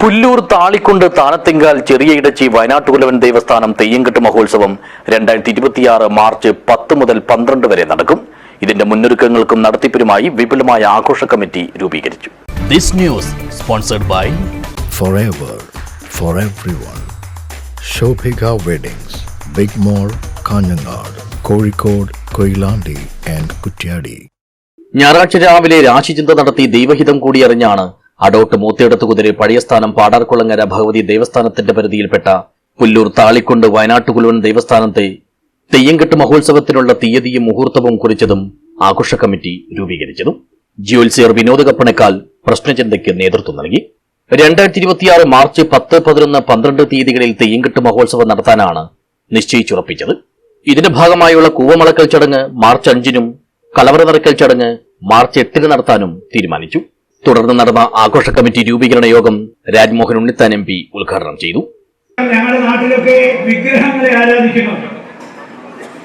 പുല്ലൂർ താളിക്കുണ്ട് താനത്തിങ്കാൽ ചെറിയ ഇടച്ചി വയനാട്ടുകുലവൻ ദേവസ്ഥാനം തെയ്യങ്കെട്ട് മഹോത്സവം രണ്ടായിരത്തി ഇരുപത്തിയാറ് മാർച്ച് പത്ത് മുതൽ പന്ത്രണ്ട് വരെ നടക്കും. ഇതിന്റെ മുന്നൊരുക്കങ്ങൾക്കും നടത്തിപ്പിനുമായി വിപുലമായ ആഘോഷ കമ്മിറ്റി രൂപീകരിച്ചു. This news sponsored by forever for everyone. Shobhika Weddings, Big Mall Kanhangad Kozhikode Koilandi and Kuttiadi ഞായറാഴ്ച രാവിലെ രാശിചിന്ത നടത്തി ദൈവഹിതം കൂടിയറിഞ്ഞാണ് അടോട്ട് മൂത്തേടത്ത് കുതിരെ പഴയ സ്ഥാനം പാടാർകുളങ്ങര ഭഗവതി ദേവസ്ഥാനത്തിന്റെ പരിധിയിൽപ്പെട്ട പുല്ലൂർ താളിക്കൊണ്ട് വയനാട്ടുകുലുവൻ ദേവസ്ഥാനത്തെ തെയ്യംകെട്ട് മഹോത്സവത്തിനുള്ള തീയതിയും മുഹൂർത്തവും കുറിച്ചതും ആഘോഷ കമ്മിറ്റി രൂപീകരിച്ചതും. ജ്യോത്സ്യർ വിനോദ കപ്പണക്കാൽ പ്രശ്നചിന്തയ്ക്ക് നേതൃത്വം നൽകി. രണ്ടായിരത്തി ഇരുപത്തിയാറ് മാർച്ച് പത്ത് പതിനൊന്ന് പന്ത്രണ്ട് തീയതികളിൽ തെയ്യംകെട്ട് മഹോത്സവം നടത്താനാണ് നിശ്ചയിച്ചുറപ്പിച്ചത്. ഇതിന്റെ ഭാഗമായുള്ള കൂവമളക്കൽ ചടങ്ങ് മാർച്ച് അഞ്ചിനും കലവറ നടക്കൽ ചടങ്ങ് മാർച്ച് എട്ടിന് നടത്താനും തീരുമാനിച്ചു. തുടർന്ന് നടന്ന ആഘോഷ കമ്മിറ്റി രൂപീകരണ യോഗം രാജ്മോഹൻ ഉണ്ണിത്താൻ എം പി ഉദ്ഘാടനം ചെയ്തു. ഞങ്ങളുടെ നാട്ടിലൊക്കെ വിഗ്രഹങ്ങളെ ആരാധിക്കുന്നു.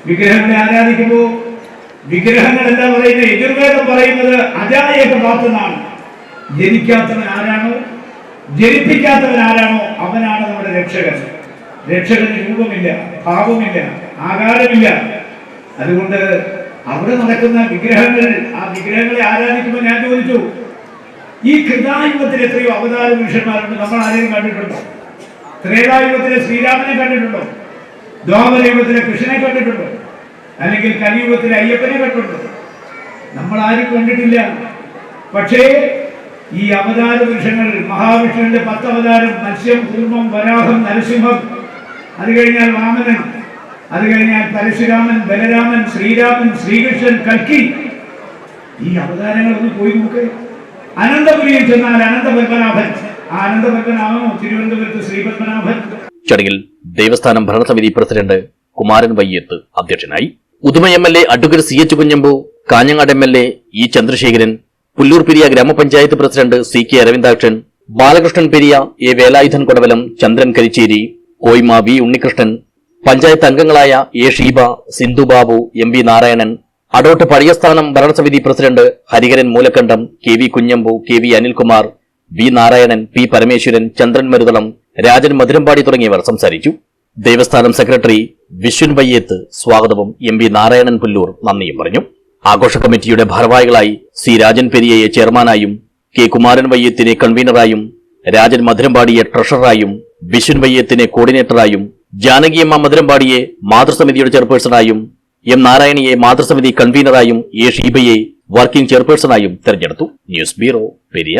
വിഗ്രഹങ്ങളെ ആരാധിക്കുമ്പോൾ വിഗ്രഹങ്ങൾ എന്താ പറയുന്നത്? യജുർവേദം പറയുന്നത് അജായക പാത്തെന്നാണ് ജനിക്കാത്തവൻ ആരാണോ ജനിപ്പിക്കാത്തവൻ ആരാണോ അവനാണ് നമ്മുടെ രക്ഷകൻ. രക്ഷകന് രൂപമില്ല ഭാവമില്ല ആകാരമില്ല. അതുകൊണ്ട് അവിടെ നടക്കുന്ന വിഗ്രഹങ്ങൾ ആ വിഗ്രഹങ്ങളെ ആരാധിക്കുമ്പോൾ ഞാൻ ചോദിച്ചു ഈ കൃതായുഗത്തിൽ എത്രയോ അവതാര പുരുഷന്മാരുണ്ട്. നമ്മൾ ആരെയും കണ്ടിട്ടുണ്ടോ? ത്രേതായുഗത്തിലെ ശ്രീരാമനെ കണ്ടിട്ടുണ്ടോ? ദ്വാപരയുഗത്തിലെ കൃഷ്ണനെ കണ്ടിട്ടുണ്ടോ? അല്ലെങ്കിൽ കലിയുഗത്തിലെ അയ്യപ്പനെ കണ്ടിട്ടുണ്ടോ? നമ്മൾ ആരും കണ്ടിട്ടില്ല. പക്ഷേ ഈ അവതാര പുരുഷങ്ങൾ മഹാവിഷ്ണുവിന്റെ പത്ത് അവതാരം മത്സ്യം കൂർമ്മം വരാഹം നരസിംഹം അത് കഴിഞ്ഞാൽ വാമനൻ അത് കഴിഞ്ഞാൽ പരശുരാമൻ ബലരാമൻ ശ്രീരാമൻ ശ്രീകൃഷ്ണൻ കൽക്കി. ഈ അവതാരങ്ങളൊന്ന് പോയി നോക്ക്. ചടങ്ങിൽ ദേവസ്ഥാനം ഭരണസമിതി പ്രസിഡന്റ് കുമാരൻ വയ്യത്ത് അധ്യക്ഷനായി. Uduma M L A advocate C H Kunhambu Kanhangad M L A E Chandrasekharan Pullur Periya ഗ്രാമപഞ്ചായത്ത് president C K Aravindakshan Balakrishnan Periya A Velayudhan Kodavalam Chandran Karicheri കോയ്മ V Unnikrishnan panchayat അംഗങ്ങളായ A Sheeba Sindhu Babu M V Narayanan Adot പഴയസ്ഥാനം ഭരണസമിതി president Hariharan Moolakandam K V Kunhambu K V Anilkumar V Narayanan P Parameswaran Chandran Maruthalam Rajan Madhurampadi തുടങ്ങിയവർ സംസാരിച്ചു. ദേവസ്ഥാനം secretary Viswan വയ്യേത്ത് സ്വാഗതവും M V Narayanan Pullur നന്ദിയും പറഞ്ഞു. ആഘോഷ കമ്മിറ്റിയുടെ ഭാരവാഹികളായി സി രാജൻ പെരിയയെ ചെയർമാനായും കെ കുമാരൻ വയ്യത്തിനെ കൺവീനറായും രാജൻ മധുരമ്പാടിയെ ട്രഷററായും വിശ്വൻ വയ്യത്തിനെ കോർഡിനേറ്ററായും ജാനകിയമ്മ മധുരമ്പാടിയെ മാതൃസമിതിയുടെ ചെയർപേഴ്സണായും എം നാരായണിയെ മാതൃസമിതി കൺവീനറായും എ ഷീബയെ വർക്കിംഗ് ചെയർപേഴ്സണായും തെരഞ്ഞെടുത്തു. News bureau Periya.